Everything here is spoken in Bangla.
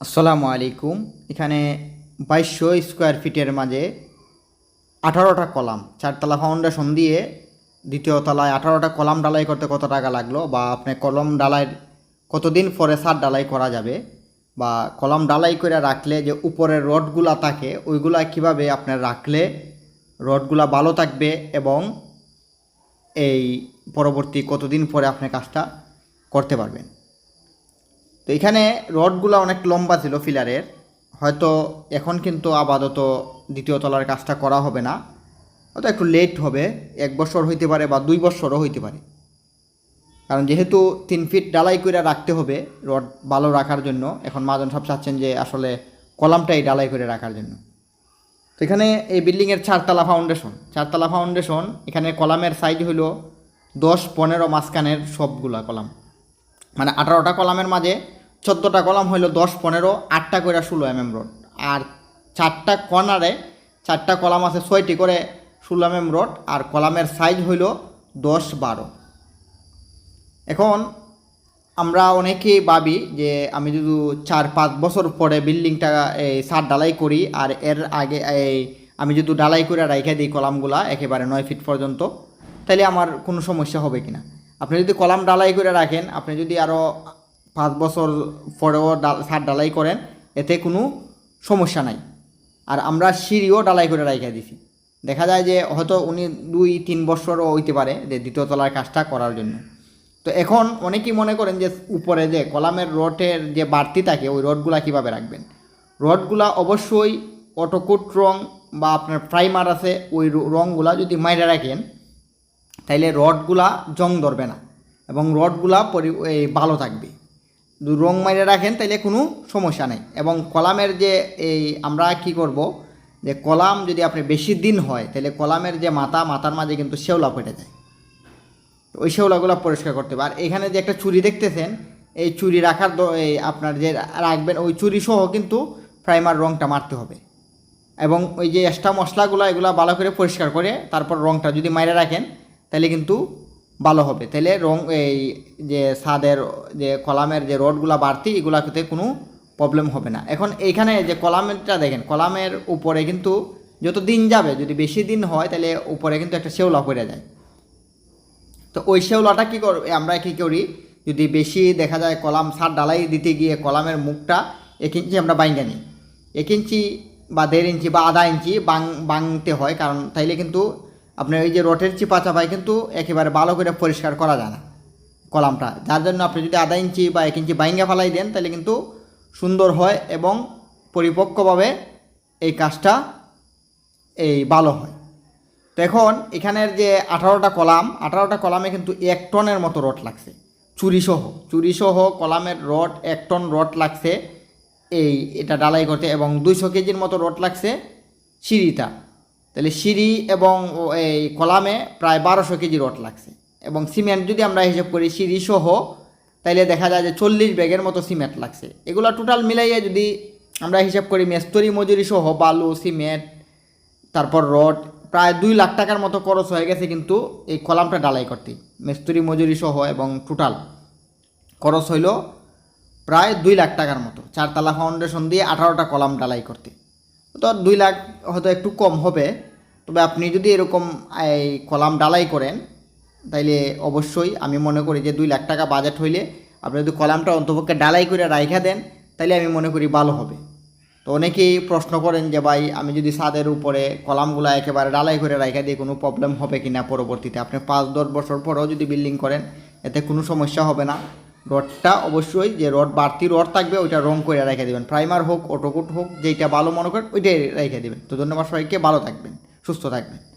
আসসালামু আলাইকুম। এখানে বাইশশো স্কোয়ার ফিটের মাঝে আঠারোটা কলাম, চারতলা ফাউন্ডেশন দিয়ে দ্বিতীয় তলায় আঠারোটা কলাম ডালাই করতে কত টাকা লাগল বা আপনি কলম ডালাই কতদিন পরে সার ডালাই করা যাবে বা কলম ডালাই করে রাখলে যে উপরের রডগুলা থাকে, ওইগুলা কীভাবে আপনার রাখলে রডগুলা ভালো থাকবে এবং এই পরবর্তী কতদিন পরে আপনি কাজটা করতে পারবেন? তো এখানে রডগুলো অনেক লম্বা ছিল ফিলারের। হয়তো এখন কিন্তু আপাতত দ্বিতীয় তলার কাজটা করা হবে না। হয়তো একটু লেট হবে, এক বছর হইতে পারে বা দুই বছরও হইতে পারে। কারণ যেহেতু তিন ফিট ডালাই করে রাখতে হবে রড ভালো রাখার জন্য, এখন মাজন সব চাচ্ছেন যে আসলে কলামটাই ডালাই করে রাখার জন্য। তো এখানে এই বিল্ডিংয়ের চারতলা ফাউন্ডেশন চারতলা ফাউন্ডেশন এখানে কলামের সাইজ হইল দশ পনেরো মাঝখানের সবগুলা কলাম। মানে আঠারোটা কলামের মাঝে চোদ্দোটা কলাম হইল দশ, পনেরো, আটটা করে ষোলো এম এম রোড। আর চারটা কর্নারে চারটা কলাম আছে ছয়টি করে ষোলো এম এম রোড, আর কলামের সাইজ হইল দশ, বারো। এখন আমরা অনেকেই ভাবি যে আমি যদি চার, পাঁচ বছর পরে বিল্ডিংটা, এই সার ডালাই করি, আর এর আগে এই আমি যদি ডালাই করে রাইখে দিই কলামগুলা একেবারে নয় ফিট পর্যন্ত তাহলে আমার কোনো সমস্যা হবে কিনা? আপনি যদি কলাম ডালাই করে রাখেন, আপনি যদি আরও পাঁচ বছর পরেও সার ডালাই করেন, এতে কোনো সমস্যা নাই। আর আমরা সিঁড়িও ডালাই করে রাইখে দিছি। দেখা যায় যে হয়তো উনি দুই, তিন বছরও হইতে পারে যে দ্বিতীয় তলার কাজটা করার জন্য। তো এখন অনেকেই মনে করেন যে উপরে যে কলামের রডের যে বাড়তি থাকে, ওই রডগুলা কীভাবে রাখবেন? রডগুলা অবশ্যই অটোকুট রং বা আপনার প্রাইমার আছে, ওই র- রংগুলা যদি মাইরে রাখেন, তাইলে রডগুলা জং ধরবে না এবং রডগুলা পরি ভালো থাকবে। রং মাইরে রাখেন, তাইলে কোনো সমস্যা নেই। এবং কলামের যে এই আমরা কি করব, যে কলাম যদি আপনি বেশি দিন হয় তাহলে কলামের যে মাথা, মাথার মাঝে কিন্তু শেওলা ফেটে যায়। ওই শেওলাগুলো পরিষ্কার করতে হবে। আর এখানে যে একটা চুরি দেখতেছেন, এই চুরি রাখার এই আপনার যে রাখবেন, ওই চুরি সহ কিন্তু প্রাইমার রংটা মারতে হবে। এবং ওই যে এক্সট্রা মশলাগুলো, এগুলো ভালো করে পরিষ্কার করে তারপর রংটা যদি মাইরে রাখেন তাহলে কিন্তু ভালো হবে। তাহলে রং এই যে সাদের যে কলামের যে রডগুলো বাড়তি, এগুলাতে কোনো প্রবলেম হবে না। এখন এইখানে যে কলামটা দেখেন, কলামের উপরে কিন্তু যত দিন যাবে, যদি বেশি দিন হয়, তাহলে উপরে কিন্তু একটা শেওলা পড়ে যায়। তো ওই শেওলাটা কী কর আমরা কী করি, যদি বেশি দেখা যায় কলাম সার ডালাই দিতে গিয়ে কলামের মুখটা এক ইঞ্চি আমরা বাইঙ্গা নিই। এক ইঞ্চি বা দেড় ইঞ্চি বা আধা ইঞ্চি বাং বাংতে হয়, কারণ তাইলে কিন্তু আপনার ওই যে রটের চিপা চাপায় কিন্তু একেবারে ভালো করে পরিষ্কার করা যায় না, কলামটা। যার জন্য আপনি যদি আধা ইঞ্চি বা এক ইঞ্চি বাইঙ্গা ফালাই দেন, তাহলে কিন্তু সুন্দর হয় এবং পরিপক্কভাবে এই কাজটা এই ভালো হয়। তো এখন এখানের যে আঠারোটা কলাম, আঠারোটা কলামে কিন্তু এক টনের মতো রড লাগছে। চুরিসহ চুরিসহ কলামের রড এক টন রড লাগছে। এই এটা ডালাই করতে এবং দুইশো কেজির মতো রড লাগছে সিঁড়িটা। তাহলে সিঁড়ি এবং এই কলামে প্রায় বারোশো কেজি রড লাগছে। এবং সিমেন্ট যদি আমরা হিসাব করি সিঁড়ি সহ, তাইলে দেখা যায় যে চল্লিশ ব্যাগের মতো সিমেন্ট লাগছে। এগুলো টোটাল মিলাইয়ে যদি আমরা হিসাব করি মেস্তরি মজুরি সহ, বালু, সিমেন্ট, তারপর রড, প্রায় দুই লাখ টাকার মতো খরচ হয়ে গেছে কিন্তু এই কলামটা ডালাই করতে। মিস্ত্রি মজুরি সহ এবং টোটাল খরচ হইল প্রায় দুই লাখ টাকার মতো। চারতলা ফাউন্ডেশন দিয়ে আঠারোটা কলাম ডালাই করতে। তো দুই লাখ হয়তো একটু কম হবে। তবে আপনি যদি এরকম, এই কলাম ডালাই করেন, তাইলে অবশ্যই আমি মনে করি যে দুই লাখ টাকা বাজেট হইলে আপনি যদি কলামটা অন্তপক্ষে ডালাই করে রাইখা দেন, তাইলে আমি মনে করি ভালো হবে। তো অনেকেই প্রশ্ন করেন যে, ভাই, আমি যদি ছাদের উপরে কলামগুলো একেবারে ডালাই করে রাখা দিয়ে কোনো প্রবলেম হবে কি না পরবর্তীতে? আপনি পাঁচ দশ বছর পরেও যদি বিল্ডিং করেন, এতে কোনো সমস্যা হবে না। রডটা অবশ্যই যে রড, বাড়তি রড থাকবে, ওইটা রং করে রেখে দেবেন। প্রাইমার হোক, অটোকুট হোক, যেইটা ভালো মনে করেন, ওইটাই রেখে দেবেন। তো ধন্যবাদ সবাইকে, ভালো থাকবেন, সুস্থ থাকবেন।